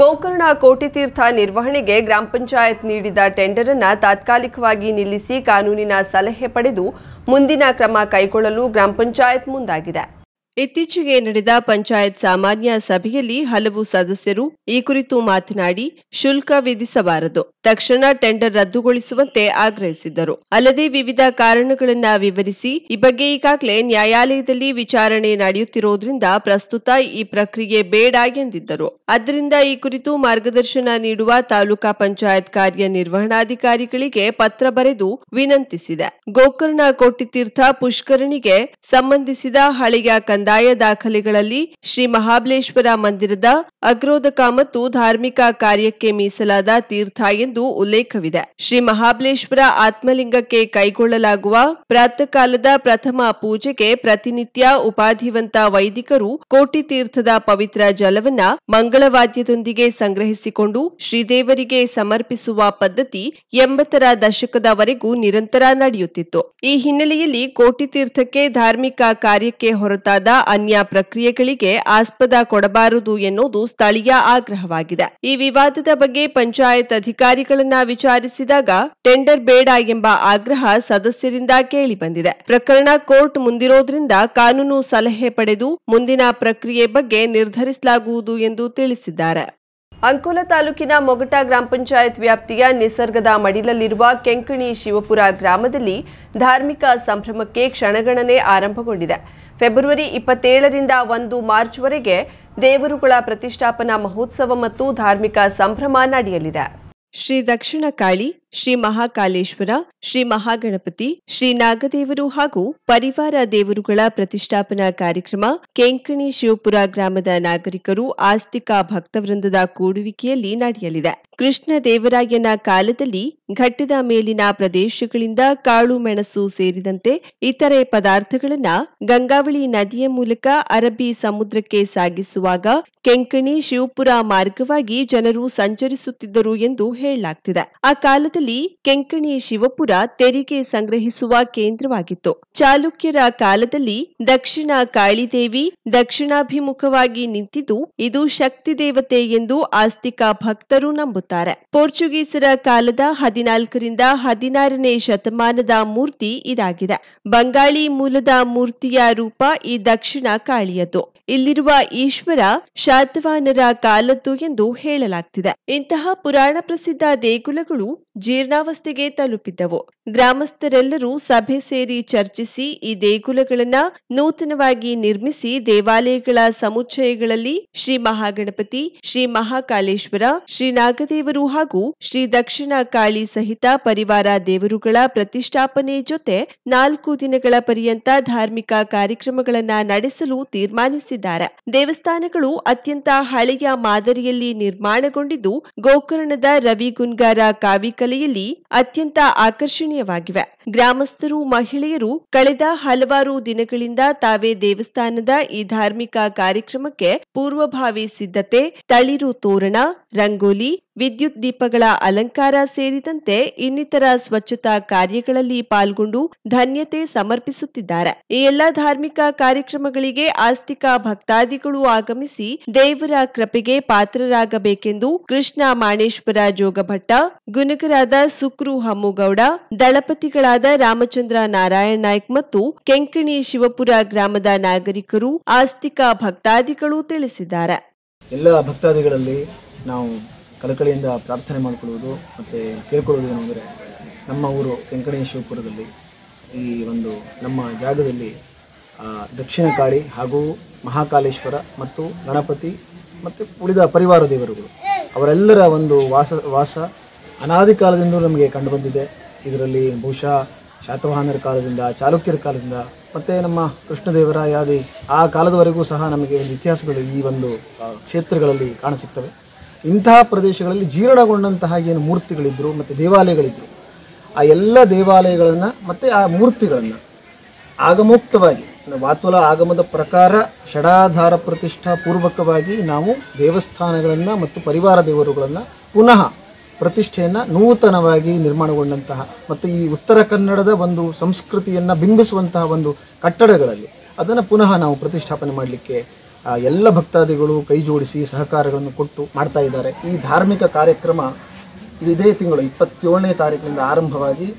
ಗೋಕರ್ಣ ಕೋಟಿತೀರ್ಥ ನಿರ್ವಹಣೆಗೆ ಗ್ರಾಮ ಪಂಚಾಯತ್ ನೀಡಿದ ಟೆಂಡರ್ ಅನ್ನು ತಾತ್ಕಾಲಿಕವಾಗಿ ನಿಲ್ಲಿಸಿ ಕಾನೂನಿನ ಸಲಹೆ ಪಡೆದು ಮುಂದಿನ ಕ್ರಮ ಕೈಗೊಳ್ಳಲು ಗ್ರಾಮ ಪಂಚಾಯತ್ ಮುಂದಾಗಿದೆ. ಇತ್ತೀಚೆಗೆ ನಡೆದ ಪಂಚಾಯತ್ ಸಾಮಾನ್ಯ ಸಭೆಯಲ್ಲಿ ಹಲವು ಸದಸ್ಯರು ಈ ಕುರಿತು ಮಾತನಾಡಿ ಶುಲ್ಕ ವಿಧಿಸಬಾರದು. ತಕ್ಷಣ ಟೆಂಡರ್ ರದ್ದುಗೊಳಿಸುವಂತೆ ಆಗ್ರಹಿಸಿದ್ದರು. ಅಲ್ಲದೆ ವಿವಿಧ ಕಾರಣಗಳನ್ನ ವಿವರಿಸಿ ಈ ಬಗ್ಗೆ ಈಗಾಗಲೇ ನ್ಯಾಯಾಲಯದಲ್ಲಿ ವಿಚಾರಣೆ ನಡೆಯುತ್ತಿರುವುದರಿಂದ ಪ್ರಸ್ತುತ ಈ ಪ್ರಕ್ರಿಯೆ ಬೇಡ ಎಂದಿದ್ದರು. ಅದರಿಂದ ಈ ಕುರಿತು ಮಾರ್ಗದರ್ಶನ ನೀಡುವ ತಾಲೂಕಾ ಪಂಚಾಯತ್ ಕಾರ್ಯನಿರ್ವಹಣಾಧಿಕಾರಿಗಳಿಗೆ ಪತ್ರ ಬರೆದು ವಿನಂತಿಸಿದೆ. ಗೋಕರ್ಣ ಕೋಟಿತೀರ್ಥ ಪುಷ್ಕರಣಿಗೆ ಸಂಬಂಧಿಸಿದ ಹಳೆಯ ಕಂದಾಯ ದಾಖಲೆಗಳಲ್ಲಿ ಶ್ರೀ ಮಹಾಬಲೇಶ್ವರ ಮಂದಿರದ ಅಗ್ರೋದಕ ಮತ್ತು ಧಾರ್ಮಿಕ ಕಾರ್ಯಕ್ಕೆ ಮೀಸಲಾದ ತೀರ್ಥ ಎಂದು ಉಲ್ಲೇಖವಿದೆ. ಶ್ರೀ ಮಹಾಬಲೇಶ್ವರ ಆತ್ಮಲಿಂಗಕ್ಕೆ ಕೈಗೊಳ್ಳಲಾಗುವ ಪ್ರಾತಃ ಕಾಲದ ಪ್ರಥಮ ಪೂಜೆಗೆ ಪ್ರತಿನಿತ್ಯ ಉಪಾಧಿವಂತ ವೈದಿಕರು ಕೋಟಿ ತೀರ್ಥದ ಪವಿತ್ರ ಜಲವನ್ನ ಮಂಗಳವಾದ್ಯದೊಂದಿಗೆ ಸಂಗ್ರಹಿಸಿಕೊಂಡು ಶ್ರೀದೇವರಿಗೆ ಸಮರ್ಪಿಸುವ ಪದ್ಧತಿ ಎಂಬತ್ತರ ದಶಕದವರೆಗೂ ನಿರಂತರ ನಡೆಯುತ್ತಿತ್ತು. ಈ ಹಿನ್ನೆಲೆಯಲ್ಲಿ ಕೋಟಿ ತೀರ್ಥಕ್ಕೆ ಧಾರ್ಮಿಕ ಕಾರ್ಯಕ್ಕೆ ಹೊರತಾದ ಅನ್ಯ ಪ್ರಕ್ರಿಯೆಗಳಿಗೆ ಆಸ್ಪದ ಕೊಡಬಾರದು ಎನ್ನುವುದು ಸ್ಥಳೀಯ ಆಗ್ರಹವಾಗಿದೆ. ಈ ವಿವಾದದ ಬಗ್ಗೆ ಪಂಚಾಯತ್ ಅಧಿಕಾರಿಗಳನ್ನ ವಿಚಾರಿಸಿದಾಗ ಟೆಂಡರ್ ಬೇಡ ಎಂಬ ಆಗ್ರಹ ಸದಸ್ಯರಿಂದ ಕೇಳಿಬಂದಿದೆ. ಪ್ರಕರಣ ಕೋರ್ಟ್ ಮುಂದಿರೋದ್ರಿಂದ ಕಾನೂನು ಸಲಹೆ ಪಡೆದು ಮುಂದಿನ ಪ್ರಕ್ರಿಯೆ ಬಗ್ಗೆ ನಿರ್ಧರಿಸಲಾಗುವುದು ಎಂದು ತಿಳಿಸಿದ್ದಾರೆ. ಅಂಕೋಲ ತಾಲೂಕಿನ ಮೊಗಟ ಗ್ರಾಮ ಪಂಚಾಯತ್ ವ್ಯಾಪ್ತಿಯ ನಿಸರ್ಗದ ಮಡಿಲಲ್ಲಿರುವ ಕೆಂಕಣಿ ಶಿವಪುರ ಗ್ರಾಮದಲ್ಲಿ ಧಾರ್ಮಿಕ ಸಂಭ್ರಮಕ್ಕೆ ಕ್ಷಣಗಣನೆ ಆರಂಭಗೊಂಡಿದೆ. ಫೆಬ್ರವರಿ ಇಪ್ಪತ್ತೇಳರಿಂದ ಒಂದು ಮಾರ್ಚ್ವರೆಗೆ ದೇವರುಗಳ ಪ್ರತಿಷ್ಠಾಪನಾ ಮಹೋತ್ಸವ ಮತ್ತು ಧಾರ್ಮಿಕ ಸಂಭ್ರಮ ನಡೆಯಲಿದೆ. ಶ್ರೀ ದಕ್ಷಿಣ ಕಾಳಿ ಶ್ರೀ ಮಹಾಕಾಲೇಶ್ವರ ಶ್ರೀ ಮಹಾಗಣಪತಿ, ಶ್ರೀ ನಾಗದೇವರು ಹಾಗೂ ಪರಿವಾರ ದೇವರುಗಳ ಪ್ರತಿಷ್ಠಾಪನಾ ಕಾರ್ಯಕ್ರಮ ಕೆಂಕಣಿ ಶಿವಪುರ ಗ್ರಾಮದ ನಾಗರಿಕರು ಆಸ್ತಿಕ ಭಕ್ತವೃಂದದ ಕೂಡುವಿಕೆಯಲ್ಲಿ ನಡೆಯಲಿದೆ. ಕೃಷ್ಣ ದೇವರಾಯನ ಕಾಲದಲ್ಲಿ ಘಟ್ಟದ ಮೇಲಿನ ಪ್ರದೇಶಗಳಿಂದ ಕಾಳು ಮೆಣಸು ಸೇರಿದಂತೆ ಇತರೆ ಪದಾರ್ಥಗಳನ್ನ ಗಂಗಾವಳಿ ನದಿಯ ಮೂಲಕ ಅರಬ್ಬಿ ಸಮುದ್ರಕ್ಕೆ ಸಾಗಿಸುವಾಗ ಕೆಂಕಣಿ ಶಿವಪುರ ಮಾರ್ಗವಾಗಿ ಜನರು ಸಂಚರಿಸುತ್ತಿದ್ದರು ಎಂದು ಹೇಳಲಾಗ್ತಿದೆ. ಆ ಕಾಲದಲ್ಲಿ ಕೆಂಕಣಿ ಶಿವಪುರ ತೆರಿಗೆ ಸಂಗ್ರಹಿಸುವ ಕೇಂದ್ರವಾಗಿತ್ತು. ಚಾಲುಕ್ಯರ ಕಾಲದಲ್ಲಿ ದಕ್ಷಿಣ ಕಾಳಿದೇವಿ ದಕ್ಷಿಣಾಭಿಮುಖವಾಗಿ ನಿಂತಿದ್ದು ಇದು ಶಕ್ತಿ ದೇವತೆ ಎಂದು ಆಸ್ತಿಕ ಭಕ್ತರು ನಂಬುತ್ತಾರೆ. ಪೋರ್ಚುಗೀಸರ ಕಾಲದ ಹದಿನಾಲ್ಕರಿಂದ ಹದಿನಾರನೇ ಶತಮಾನದ ಮೂರ್ತಿ ಇದಾಗಿದೆ. ಬಂಗಾಳಿ ಮೂಲದ ಮೂರ್ತಿಯ ರೂಪ ಈ ದಕ್ಷಿಣ ಕಾಳಿಯದ್ದು. ಇಲ್ಲಿರುವ ಈಶ್ವರ ಶಾತವಾನರ ಕಾಲದ್ದು ಎಂದು ಹೇಳಲಾಗ್ತಿದೆ. ಇಂತಹ ಪುರಾಣ ಪ್ರಸಿದ್ಧ ದೇಗುಲಗಳು ಜೀರ್ಣಾವಸ್ಥೆಗೆ ತಲುಪಿದ್ದವು. ಗ್ರಾಮಸ್ಥರೆಲ್ಲರೂ ಸಭೆ ಸೇರಿ ಚರ್ಚಿಸಿ ಈ ದೇಗುಲಗಳನ್ನು ನೂತನವಾಗಿ ನಿರ್ಮಿಸಿ ದೇವಾಲಯಗಳ ಸಮುಚ್ಚಯಗಳಲ್ಲಿ ಶ್ರೀ ಮಹಾಗಣಪತಿ, ಶ್ರೀ ಮಹಾಕಾಲೇಶ್ವರ ಶ್ರೀ ನಾಗದೇವರು ಹಾಗೂ ಶ್ರೀ ದಕ್ಷಿಣ ಕಾಳಿ ಸಹಿತ ಪರಿವಾರ ದೇವರುಗಳ ಪ್ರತಿಷ್ಠಾಪನೆ ಜೊತೆ ನಾಲ್ಕು ದಿನಗಳ ಪರ್ಯಂತ ಧಾರ್ಮಿಕ ಕಾರ್ಯಕ್ರಮಗಳನ್ನು ನಡೆಸಲು ತೀರ್ಮಾನಿಸಿದ್ದಾರೆ. ದೇವಸ್ಥಾನಗಳು ಅತ್ಯಂತ ಹಳೆಯ ಮಾದರಿಯಲ್ಲಿ ನಿರ್ಮಾಣಗೊಂಡಿದ್ದು ಗೋಕರ್ಣದ ರವಿಗುನ್ಗಾರ ಕಾವಿಕಲೆಯಲ್ಲಿ ಅತ್ಯಂತ ಆಕರ್ಷಣೀಯವಾಗಿವೆ. ಗ್ರಾಮಸ್ಥರು, ಮಹಿಳೆಯರು ಕಳೆದ ಹಲವಾರು ದಿನಗಳಿಂದ ತಾವೇ ದೇವಸ್ಥಾನದ ಈ ಧಾರ್ಮಿಕ ಕಾರ್ಯಕ್ರಮಕ್ಕೆ ಪೂರ್ವಭಾವಿ ಸಿದ್ಧತೆ, ತಳಿರು ತೋರಣ, ರಂಗೋಲಿ, ವಿದ್ಯುತ್ ದೀಪಗಳ ಅಲಂಕಾರ ಸೇರಿದಂತೆ ಇನ್ನಿತರ ಸ್ವಚ್ಛತಾ ಕಾರ್ಯಗಳಲ್ಲಿ ಪಾಲ್ಗೊಂಡು ಧನ್ಯತೆ ಸಮರ್ಪಿಸುತ್ತಿದ್ದಾರೆ. ಈ ಎಲ್ಲಾ ಧಾರ್ಮಿಕ ಕಾರ್ಯಕ್ರಮಗಳಿಗೆ ಆಸ್ತಿಕ ಭಕ್ತಾದಿಗಳು ಆಗಮಿಸಿ ದೇವರ ಕೃಪೆಗೆ ಪಾತ್ರರಾಗಬೇಕೆಂದು ಕೃಷ್ಣ ಮಾಣೇಶ್ವರ ಜೋಗಭಟ್ಟ, ಗುನಗರಾದ ಸುಕ್ರು ಹಮ್ಮುಗೌಡ ದಳಪತಿಗಳಾದ ರಾಮಚಂದ್ರ ನಾರಾಯಣ್ ನಾಯ್ಕ್ ಮತ್ತು ಕೆಂಕಣಿ ಶಿವಪುರ ಗ್ರಾಮದ ನಾಗರಿಕರು, ಆಸ್ತಿಕ ಭಕ್ತಾದಿಗಳು ತಿಳಿಸಿದ್ದಾರೆ. ಎಲ್ಲ ಭಕ್ತಾದಿಗಳಲ್ಲಿ ನಾವು ಕಳಕಳಿಯಿಂದ ಪ್ರಾರ್ಥನೆ ಮಾಡಿಕೊಳ್ಳುವುದು ಮತ್ತು ಕೇಳ್ಕೊಳ್ಳೋದು ಏನಂದರೆ ನಮ್ಮ ಊರು ಕೆಂಕಣಿ ಶಿವಪುರದಲ್ಲಿ ಈ ಒಂದು ನಮ್ಮ ಜಾಗದಲ್ಲಿ ದಕ್ಷಿಣ ಕಾಳಿ ಹಾಗೂ ಮಹಾಕಾಲೇಶ್ವರ ಮತ್ತು ಗಣಪತಿ ಮತ್ತು ಉಳಿದ ಪರಿವಾರ ದೇವರುಗಳು. ಅವರೆಲ್ಲರ ಒಂದು ವಾಸ ವಾಸ ಅನಾದಿ ಕಾಲದಿಂದಲೂ ನಮಗೆ ಕಂಡುಬಂದಿದೆ ಇದರಲ್ಲಿ ಬಹುಶಃ ಶಾತವಾಹನರ ಕಾಲದಿಂದ, ಚಾಲುಕ್ಯರ ಕಾಲದಿಂದ, ಮತ್ತು ನಮ್ಮ ಕೃಷ್ಣದೇವರಾಯಾದಿ ಆ ಕಾಲದವರೆಗೂ ಸಹ ನಮಗೆ ಒಂದು ಇತಿಹಾಸಗಳು ಈ ಒಂದು ಕ್ಷೇತ್ರಗಳಲ್ಲಿ ಕಾಣಸಿಗ್ತವೆ. ಇಂತಹ ಪ್ರದೇಶಗಳಲ್ಲಿ ಜೀರ್ಣಗೊಂಡಂತಹ ಏನು ಮೂರ್ತಿಗಳಿದ್ದರು ಮತ್ತು ದೇವಾಲಯಗಳಿದ್ದರು ಆ ಎಲ್ಲ ದೇವಾಲಯಗಳನ್ನು ಮತ್ತು ಆ ಮೂರ್ತಿಗಳನ್ನು ಆಗಮೋಕ್ತವಾಗಿ ವಾತುಲ ಆಗಮದ ಪ್ರಕಾರ ಷಡಾಧಾರ ಪ್ರತಿಷ್ಠಾ ಪೂರ್ವಕವಾಗಿ ನಾವು ದೇವಸ್ಥಾನಗಳನ್ನು ಮತ್ತು ಪರಿವಾರ ದೇವರುಗಳನ್ನು ಪುನಃ ಪ್ರತಿಷ್ಠೆಯನ್ನು ನೂತನವಾಗಿ ನಿರ್ಮಾಣಗೊಂಡಂತಹ ಮತ್ತು ಈ ಉತ್ತರ ಕನ್ನಡದ ಒಂದು ಸಂಸ್ಕೃತಿಯನ್ನು ಬಿಂಬಿಸುವಂತಹ ಒಂದು ಕಟ್ಟಡಗಳಲ್ಲಿ ಅದನ್ನು ಪುನಃ ನಾವು ಪ್ರತಿಷ್ಠಾಪನೆ ಮಾಡಲಿಕ್ಕೆ ಎಲ್ಲ ಭಕ್ತಾದಿಗಳು ಕೈ ಜೋಡಿಸಿ ಸಹಕಾರಗಳನ್ನು ಕೊಟ್ಟು ಮಾಡ್ತಾ ಇದ್ದಾರೆ. ಈ ಧಾರ್ಮಿಕ ಕಾರ್ಯಕ್ರಮ ಇದು ತಿಂಗಳು ಇಪ್ಪತ್ತೇಳನೇ ತಾರೀಕಿನಿಂದ ಆರಂಭವಾಗಿ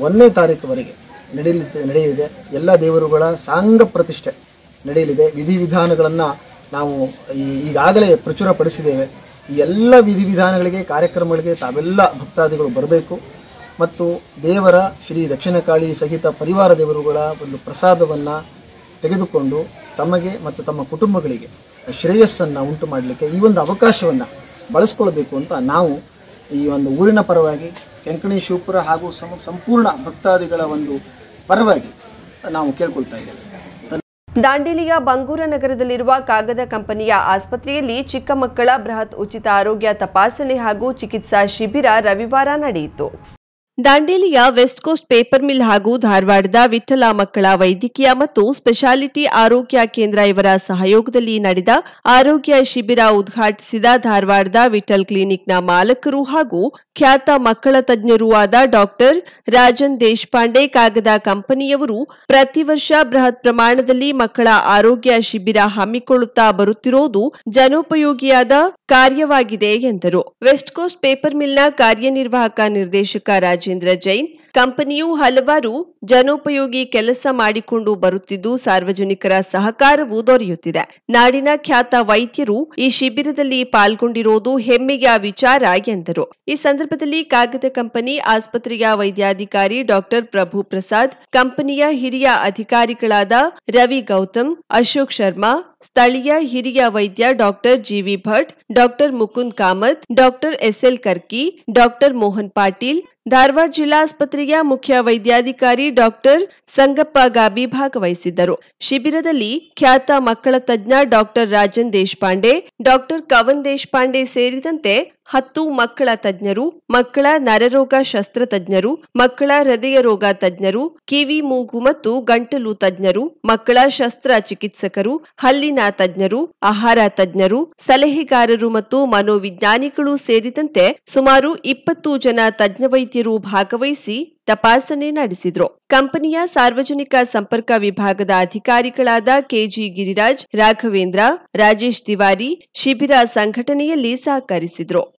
ಒಂದನೇ ತಾರೀಕುವರೆಗೆ ನಡೆಯಲಿದೆ ನಡೆಯಲಿದೆ. ಎಲ್ಲ ದೇವರುಗಳ ಸಾಂಗ ಪ್ರತಿಷ್ಠೆ ನಡೆಯಲಿದೆ. ವಿಧಿವಿಧಾನಗಳನ್ನು ನಾವು ಈಗಾಗಲೇ ಪ್ರಚುರಪಡಿಸಿದ್ದೇವೆ. ಈ ಎಲ್ಲ ವಿಧಿವಿಧಾನಗಳಿಗೆ, ಕಾರ್ಯಕ್ರಮಗಳಿಗೆ ತಾವೆಲ್ಲ ಭಕ್ತಾದಿಗಳು ಬರಬೇಕು. ಮತ್ತು ದೇವರ ಶ್ರೀ ದಕ್ಷಿಣಕಾಳಿ ಸಹಿತ ಪರಿವಾರ ದೇವರುಗಳ ಒಂದು ಪ್ರಸಾದವನ್ನು ತೆಗೆದುಕೊಂಡು ತಮಗೆ ಮತ್ತು ತಮ್ಮ ಕುಟುಂಬಗಳಿಗೆ ಶ್ರೇಯಸ್ಸನ್ನು ಉಂಟು ಮಾಡಲಿಕ್ಕೆ ಈ ಒಂದು ಅವಕಾಶವನ್ನು ಬಳಸ್ಕೊಳ್ಬೇಕು ಅಂತ ನಾವು ಈ ಒಂದು ಊರಿನ ಪರವಾಗಿ ಕೆಂಕಣಿ ಶಿವಪುರ ಹಾಗೂ ಸಂಪೂರ್ಣ ಭಕ್ತಾದಿಗಳ ಒಂದು ಪರವಾಗಿ ನಾವು ಕೇಳ್ಕೊಳ್ತಾ ಇದ್ದೇವೆ. ದಾಂಡೇಲಿಯ ಬಂಗೂರ ನಗರದಲ್ಲಿರುವ ಕಾಗದ ಕಂಪನಿಯ ಆಸ್ಪತ್ರೆಯಲ್ಲಿ ಚಿಕ್ಕ ಮಕ್ಕಳ ಬೃಹತ್ ಉಚಿತ ಆರೋಗ್ಯ ತಪಾಸಣೆ ಹಾಗೂ ಚಿಕಿತ್ಸಾ ಶಿಬಿರ ರವಿವಾರ ನಡೆಯಿತು. ದಾಂಡೇಲಿಯ ವೆಸ್ಟ್ ಕೋಸ್ಟ್ ಪೇಪರ್ ಮಿಲ್ ಹಾಗೂ ಧಾರವಾಡದ ವಿಠಲ ಮಕ್ಕಳ ವೈದ್ಯಕೀಯ ಮತ್ತು ಸ್ಪೆಷಾಲಿಟಿ ಆರೋಗ್ಯ ಕೇಂದ್ರ ಇವರ ಸಹಯೋಗದಲ್ಲಿ ನಡೆದ ಆರೋಗ್ಯ ಶಿಬಿರ ಉದ್ಘಾಟಿಸಿದ ಧಾರವಾಡದ ವಿಠಲ್ ಕ್ಲಿನಿಕ್ನ ಮಾಲಕರು ಹಾಗೂ ಖ್ಯಾತ ಮಕ್ಕಳ ತಜ್ಞರೂ ಆದ ಡಾಕ್ಟರ್ ರಾಜನ್ ದೇಶಪಾಂಡೆ ಕಾಗದ ಕಂಪನಿಯವರು ಪ್ರತಿ ವರ್ಷ ಬೃಹತ್ ಪ್ರಮಾಣದಲ್ಲಿ ಮಕ್ಕಳ ಆರೋಗ್ಯ ಶಿಬಿರ ಹಮ್ಮಿಕೊಳ್ಳುತ್ತಾ ಬರುತ್ತಿರುವುದು ಜನೋಪಯೋಗಿಯಾದ ಕಾರ್ಯವಾಗಿದೆ ಎಂದರು. ವೆಸ್ಟ್ ಕೋಸ್ಟ್ ಪೇಪರ್ ಮಿಲ್ನ ಕಾರ್ಯನಿರ್ವಾಹಕ ನಿರ್ದೇಶಕ ರಾಜೇಂದ್ರ ಜೈನ್. ಕಂಪನಿಯು ಹಲವಾರು ಜನೋಪಯೋಗಿ ಕೆಲಸ ಮಾಡಿಕೊಂಡು ಬರುತ್ತಿದ್ದು ಸಾರ್ವಜನಿಕರ ಸಹಕಾರವೂ ದೊರೆಯುತ್ತಿದೆ. ನಾಡಿನ ಖ್ಯಾತ ವೈದ್ಯರು ಈ ಶಿಬಿರದಲ್ಲಿ ಪಾಲ್ಗೊಂಡಿರುವುದು ಹೆಮ್ಮೆಯ ವಿಚಾರ ಎಂದರು. ಈ ಸಂದರ್ಭದಲ್ಲಿ ಕಾಗದ ಕಂಪನಿ ಆಸ್ಪತ್ರೆಯ ವೈದ್ಯಾಧಿಕಾರಿ ಡಾಕ್ಟರ್ ಪ್ರಭು ಪ್ರಸಾದ್ ಕಂಪನಿಯ ಹಿರಿಯ ಅಧಿಕಾರಿಗಳಾದ ರವಿ ಗೌತಮ್, ಅಶೋಕ್ ಶರ್ಮಾ ಸ್ಥಳೀಯ ಹಿರಿಯ ವೈದ್ಯ doctor G V Bhat, doctor Mukund Kamat, doctor S L Karki, doctor Mohan Patil, Dharwad ಜಿಲ್ಲಾಸ್ಪತ್ರೆಯ ಮುಖ್ಯ ವೈದ್ಯಾಧಿಕಾರಿ ಡಾಕ್ಟರ್ ಸಂಗಪ್ಪ ಗಾಬಿ ಭಾಗವಹಿಸಿದ್ದರು. ಶಿಬಿರದಲ್ಲಿ ಖ್ಯಾತ ಮಕ್ಕಳ ತಜ್ಞ ಡಾಕ್ಟರ್ ರಾಜನ್ ದೇಶಪಾಂಡೆ, ಡಾಕ್ಟರ್ ಕವನ್ ದೇಶಪಾಂಡೆ ಸೇರಿದಂತೆ ಹತ್ತು ಮಕ್ಕಳ ತಜ್ಞರು, ಮಕ್ಕಳ ನರರೋಗ ಶಸ್ತ್ರತಜ್ಞರು, ಮಕ್ಕಳ ಹೃದಯ ರೋಗ ತಜ್ಞರು, ಕಿವಿ, ಮೂಗು ಮತ್ತು ಗಂಟಲು ತಜ್ಞರು, ಮಕ್ಕಳ ಶಸ್ತ್ರ ಚಿಕಿತ್ಸಕರು, ಹಲ್ಲಿನ ತಜ್ಞರು, ಆಹಾರ ತಜ್ಞರು, ಸಲಹೆಗಾರರು ಮತ್ತು ಮನೋವಿಜ್ಞಾನಿಗಳು ಸೇರಿದಂತೆ ಸುಮಾರು ಇಪ್ಪತ್ತು ಜನ ತಜ್ಞ ವೈದ್ಯರು ಭಾಗವಹಿಸಿ ತಪಾಸಣೆ ನಡೆಸಿದ್ರು. ಕಂಪನಿಯ ಸಾರ್ವಜನಿಕ ಸಂಪರ್ಕ ವಿಭಾಗದ ಅಧಿಕಾರಿಗಳಾದ ಕೆಜಿ ಗಿರಿರಾಜ್, ರಾಘವೇಂದ್ರ, ರಾಜೇಶ್ ತಿವಾರಿ, ಶಿಬಿರ ಸಂಘಟನೆಯಲ್ಲಿ ಸಹಕರಿಸಿದ್ರು.